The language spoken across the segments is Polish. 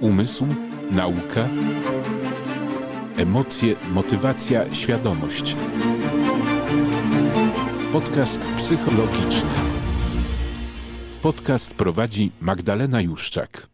umysł, nauka, emocje, motywacja, świadomość. Podcast psychologiczny. Podcast prowadzi Magdalena Juszczak.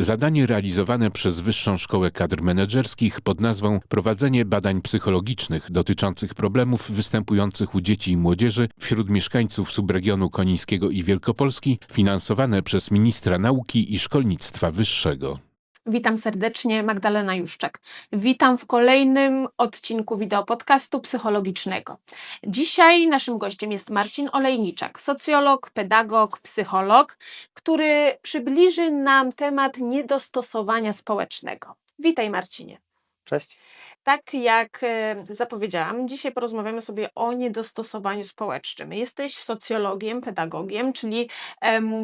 Zadanie realizowane przez Wyższą Szkołę Kadr Menedżerskich pod nazwą Prowadzenie badań psychologicznych dotyczących problemów występujących u dzieci i młodzieży wśród mieszkańców subregionu Konińskiego i Wielkopolski, finansowane przez Ministra Nauki i Szkolnictwa Wyższego. Witam serdecznie, Magdalena Juszczak. Witam w kolejnym odcinku wideopodcastu psychologicznego. Dzisiaj naszym gościem jest Marcin Olejniczak, socjolog, pedagog, psycholog, który przybliży nam temat niedostosowania społecznego. Witaj Marcinie. Cześć. Tak jak e, zapowiedziałam, dzisiaj porozmawiamy sobie o niedostosowaniu społecznym. Jesteś socjologiem, pedagogiem, czyli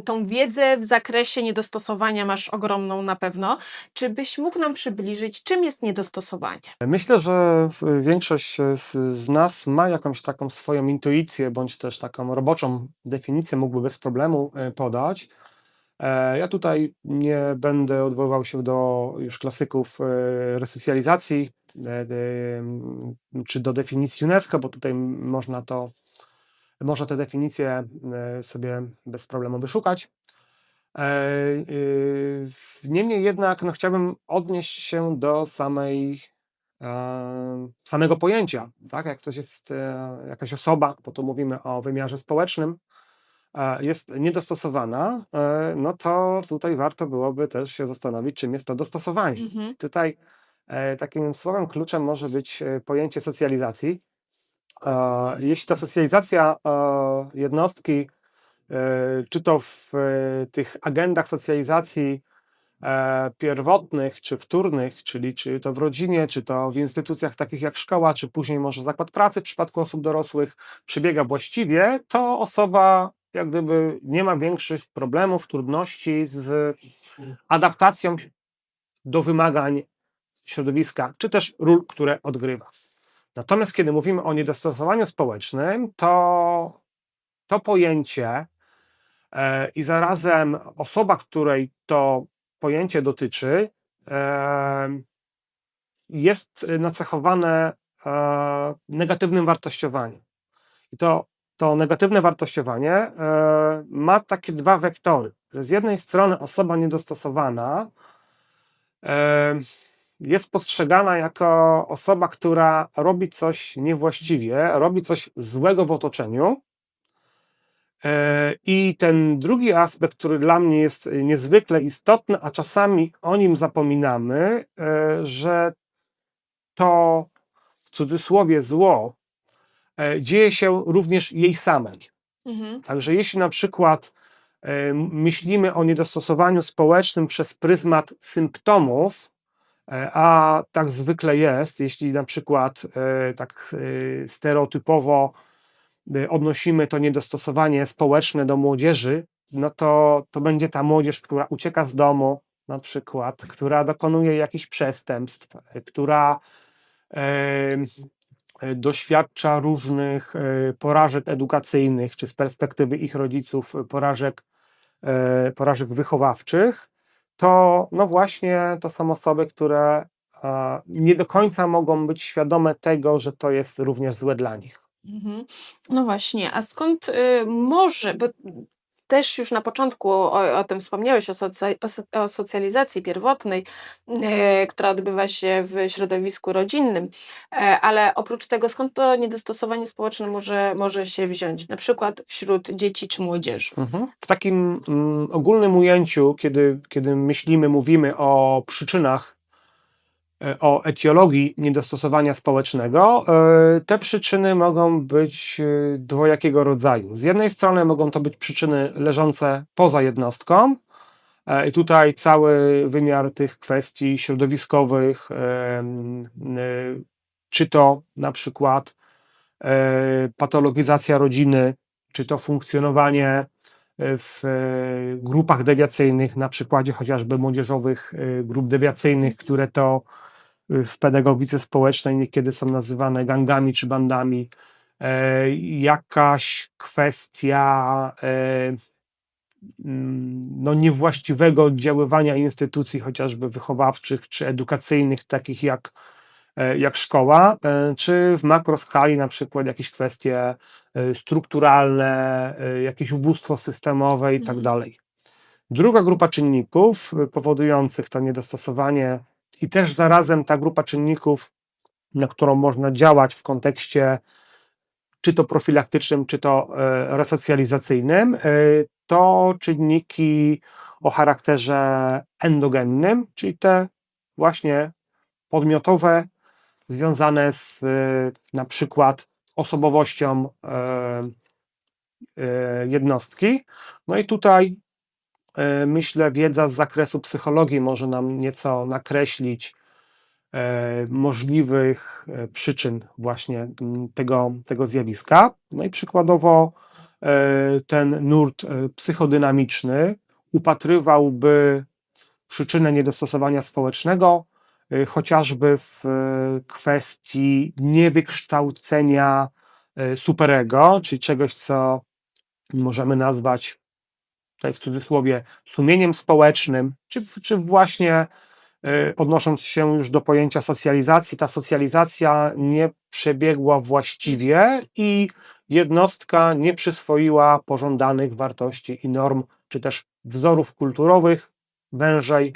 tą wiedzę w zakresie niedostosowania masz ogromną na pewno. Czy byś mógł nam przybliżyć, czym jest niedostosowanie? Myślę, że większość z, z nas ma jakąś taką swoją intuicję, bądź też taką roboczą definicję mógłby bez problemu e, podać. E, Ja tutaj nie będę odwoływał się do już klasyków resocjalizacji, czy do definicji UNESCO, bo tutaj można to, można te definicje e, sobie bez problemu wyszukać. E, Niemniej jednak no, chciałbym odnieść się do samej, e, samego pojęcia. Tak? Jak ktoś jest e, jakaś osoba, bo tu mówimy o wymiarze społecznym, e, jest niedostosowana, e, no to tutaj warto byłoby też się zastanowić, czym jest to dostosowanie. Mhm. Tutaj e, takim słowem kluczem może być e, pojęcie socjalizacji. E, Jeśli ta socjalizacja e, jednostki, e, czy to w e, tych agendach socjalizacji e, pierwotnych czy wtórnych, czyli czy to w rodzinie, czy to w instytucjach takich jak szkoła, czy później może zakład pracy w przypadku osób dorosłych, przebiega właściwie, to osoba jak gdyby nie ma większych problemów, trudności z adaptacją do wymagań środowiska, czy też ról, które odgrywa. Natomiast kiedy mówimy o niedostosowaniu społecznym, to to pojęcie e, i zarazem osoba, której to pojęcie dotyczy, e, jest nacechowane e, negatywnym wartościowaniem. I to, to negatywne wartościowanie ma takie dwa wektory. Z jednej strony osoba niedostosowana jest postrzegana jako osoba, która robi coś niewłaściwie, robi coś złego w otoczeniu. E, I ten drugi aspekt, który dla mnie jest niezwykle istotny, a czasami o nim zapominamy, e, że to w cudzysłowie zło e, dzieje się również jej samej. Mhm. Także jeśli na przykład myślimy o niedostosowaniu społecznym przez pryzmat symptomów, a tak zwykle jest, jeśli na przykład e, tak e, stereotypowo e, odnosimy to niedostosowanie społeczne do młodzieży, no to, to będzie ta młodzież, która ucieka z domu, na przykład, która dokonuje jakichś przestępstw, e, która e, e, doświadcza różnych e, porażek edukacyjnych, czy z perspektywy ich rodziców e, porażek, e, porażek wychowawczych, to no właśnie to są osoby, które a, nie do końca mogą być świadome tego, że to jest również złe dla nich. Mhm. No właśnie, a skąd y, może, bo też już na początku o, o tym wspomniałeś, o, socja- o, o socjalizacji pierwotnej, y, która odbywa się w środowisku rodzinnym, e, ale oprócz tego, skąd to niedostosowanie społeczne może, może się wziąć, na przykład wśród dzieci czy młodzieży? W takim mm, ogólnym ujęciu, kiedy, kiedy myślimy, mówimy o przyczynach, e, o etiologii niedostosowania społecznego, e, te przyczyny mogą być e, dwojakiego rodzaju. Z jednej strony mogą to być przyczyny leżące poza jednostką, e, i tutaj cały wymiar tych kwestii środowiskowych, e, e, czy to na przykład e, patologizacja rodziny, czy to funkcjonowanie w e, grupach dewiacyjnych, na przykładzie chociażby młodzieżowych e, grup dewiacyjnych, które to e, w pedagogice społecznej niekiedy są nazywane gangami czy bandami. E, Jakaś kwestia e, mm, no, niewłaściwego oddziaływania instytucji chociażby wychowawczych czy edukacyjnych, takich jak, e, jak szkoła, e, czy w makroskali na przykład jakieś kwestie e, strukturalne, e, jakieś ubóstwo systemowe i tak Mhm. dalej. Druga grupa czynników e, powodujących to niedostosowanie i też zarazem ta grupa czynników, na którą można działać w kontekście czy to profilaktycznym, czy to e, resocjalizacyjnym, e, to czynniki o charakterze endogennym, czyli te właśnie podmiotowe, związane z e, na przykład osobowością e, e, jednostki. No i tutaj e, myślę, wiedza z zakresu psychologii może nam nieco nakreślić możliwych przyczyn właśnie tego, tego zjawiska. No i przykładowo ten nurt psychodynamiczny upatrywałby przyczynę niedostosowania społecznego chociażby w e, kwestii niewykształcenia e, superego, czyli czegoś, co możemy nazwać tutaj w cudzysłowie sumieniem społecznym, czy, czy właśnie odnosząc się już do pojęcia socjalizacji, ta socjalizacja nie przebiegła właściwie i jednostka nie przyswoiła pożądanych wartości i norm, czy też wzorów kulturowych, wężej,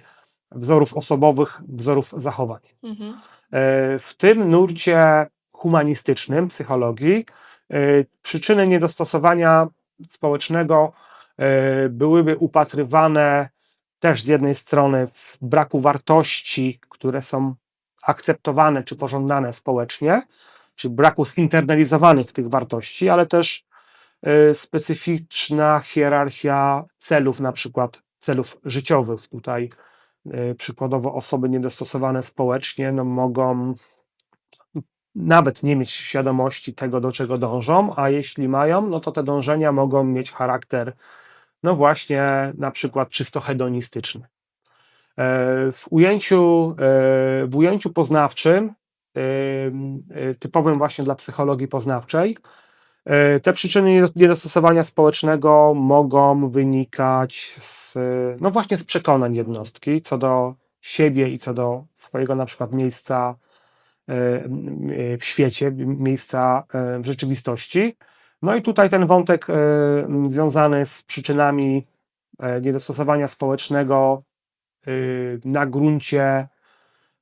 wzorów osobowych, wzorów zachowań. Mhm. E, W tym nurcie humanistycznym psychologii e, przyczyny niedostosowania społecznego e, byłyby upatrywane też z jednej strony w braku wartości, które są akceptowane czy pożądane społecznie, czy braku zinternalizowanych tych wartości, ale też specyficzna hierarchia celów, na przykład celów życiowych. Tutaj przykładowo osoby niedostosowane społecznie no, mogą nawet nie mieć świadomości tego, do czego dążą, a jeśli mają, no to te dążenia mogą mieć charakter, no właśnie, na przykład czysto hedonistyczny. E, W ujęciu, e, w ujęciu poznawczym, e, typowym właśnie dla psychologii poznawczej, te przyczyny niedo- niedostosowania społecznego mogą wynikać z, no właśnie z przekonań jednostki co do siebie i co do swojego na przykład miejsca e, e, w świecie, miejsca e, w rzeczywistości. No i tutaj ten wątek e, związany z przyczynami e, niedostosowania społecznego e, na gruncie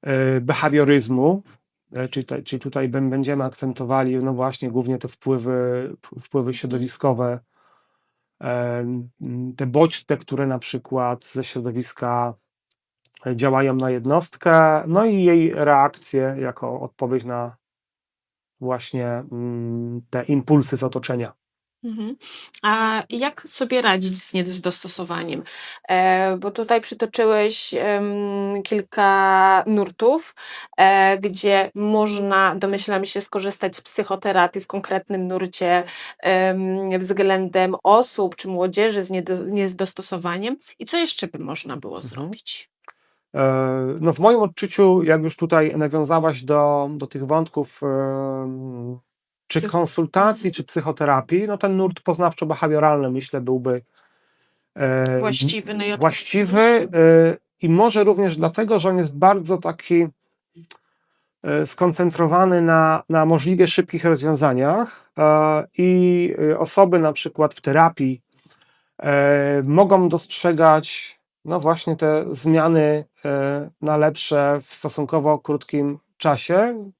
e, behawioryzmu, e, te- czyli tutaj bę- będziemy akcentowali no właśnie głównie te wpływy, wpływy środowiskowe, e, te bodźce, które na przykład ze środowiska e, działają na jednostkę, no i jej reakcje jako odpowiedź na właśnie mm, te impulsy z otoczenia. Mhm. A jak sobie radzić z niedostosowaniem? E, bo tutaj przytoczyłeś em, kilka nurtów, e, gdzie można, domyślam się, skorzystać z psychoterapii w konkretnym nurcie em, względem osób czy młodzieży z niedo, niedostosowaniem. I co jeszcze by można było Mhm. zrobić? E, No w moim odczuciu, jak już tutaj nawiązałaś do, do tych wątków, em, czy konsultacji, czy psychoterapii, no ten nurt poznawczo-behawioralny myślę byłby e, Właściwy, no i właściwy e, i może również dlatego, że on jest bardzo taki e, skoncentrowany na, na możliwie szybkich rozwiązaniach e, i e, osoby na przykład w terapii e, mogą dostrzegać no właśnie te zmiany e, na lepsze w stosunkowo krótkim czasie, e,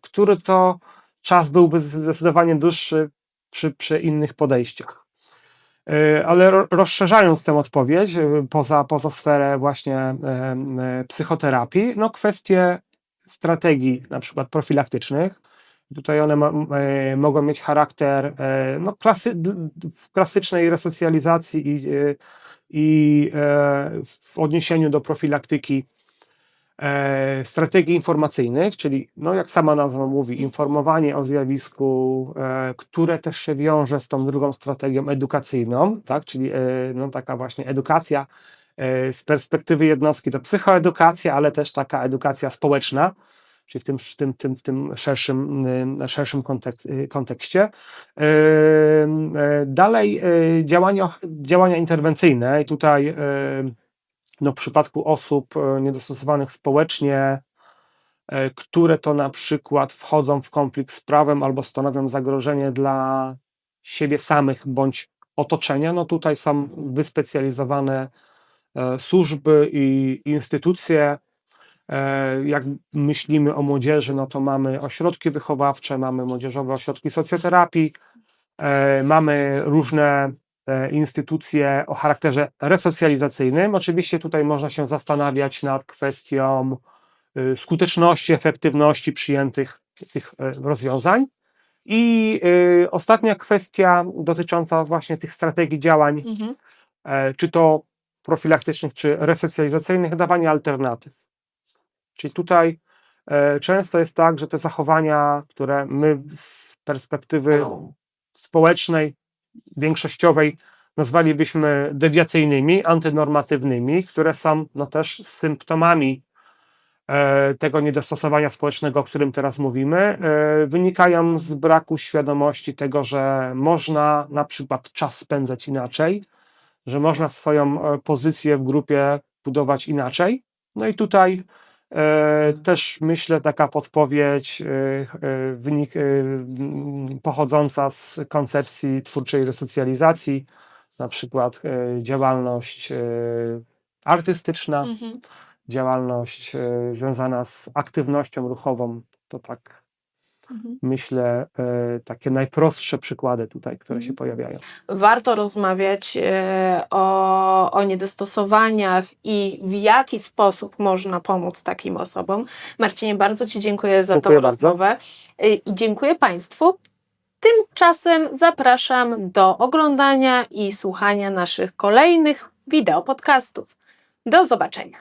który to czas byłby zdecydowanie dłuższy przy, przy innych podejściach. E, Ale ro- rozszerzając tę odpowiedź e, poza, poza sferę właśnie e, psychoterapii, no kwestie strategii na przykład profilaktycznych. Tutaj one ma, mogą mieć charakter no, klasy, w klasycznej resocjalizacji i, i w odniesieniu do profilaktyki e, strategii informacyjnych, czyli no, jak sama nazwa mówi, informowanie o zjawisku, e, które też się wiąże z tą drugą strategią edukacyjną, tak? czyli e, no, taka właśnie edukacja z perspektywy jednostki to psychoedukacja, ale też taka edukacja społeczna, czyli w tym, w tym, tym, w tym szerszym, y, szerszym kontek y, kontekście. Dalej działania, działania interwencyjne i tutaj no, w przypadku osób y, niedostosowanych społecznie, y, które to na przykład wchodzą w konflikt z prawem albo stanowią zagrożenie dla siebie samych bądź otoczenia, no tutaj są wyspecjalizowane e, służby i instytucje. E, Jak myślimy o młodzieży, no to mamy ośrodki wychowawcze, mamy młodzieżowe ośrodki socjoterapii, e, mamy różne e, instytucje o charakterze resocjalizacyjnym. Oczywiście tutaj można się zastanawiać nad kwestią y, skuteczności, efektywności przyjętych tych e, rozwiązań. I y, ostatnia kwestia dotycząca właśnie tych strategii działań, Mhm. e, czy to profilaktycznych, czy resocjalizacyjnych, dawanie alternatyw. Czyli tutaj e, często jest tak, że te zachowania, które my z perspektywy społecznej, większościowej nazwalibyśmy dewiacyjnymi, antynormatywnymi, które są no też symptomami e, tego niedostosowania społecznego, o którym teraz mówimy, e, wynikają z braku świadomości tego, że można na przykład czas spędzać inaczej, że można swoją e, pozycję w grupie budować inaczej. No i tutaj też myślę taka podpowiedź e, e, wynik, e, pochodząca z koncepcji twórczej resocjalizacji, na przykład e, działalność e, artystyczna, Mhm. działalność e, związana z aktywnością ruchową. To tak Mhm. myślę, e, takie najprostsze przykłady tutaj, które się Mhm. pojawiają. warto rozmawiać e, o, o niedostosowaniach i w jaki sposób można pomóc takim osobom. Marcinie, bardzo Ci dziękuję za Dziękuję tą bardzo. rozmowę E, i dziękuję Państwu. Tymczasem zapraszam do oglądania i słuchania naszych kolejnych wideo podcastów. Do zobaczenia.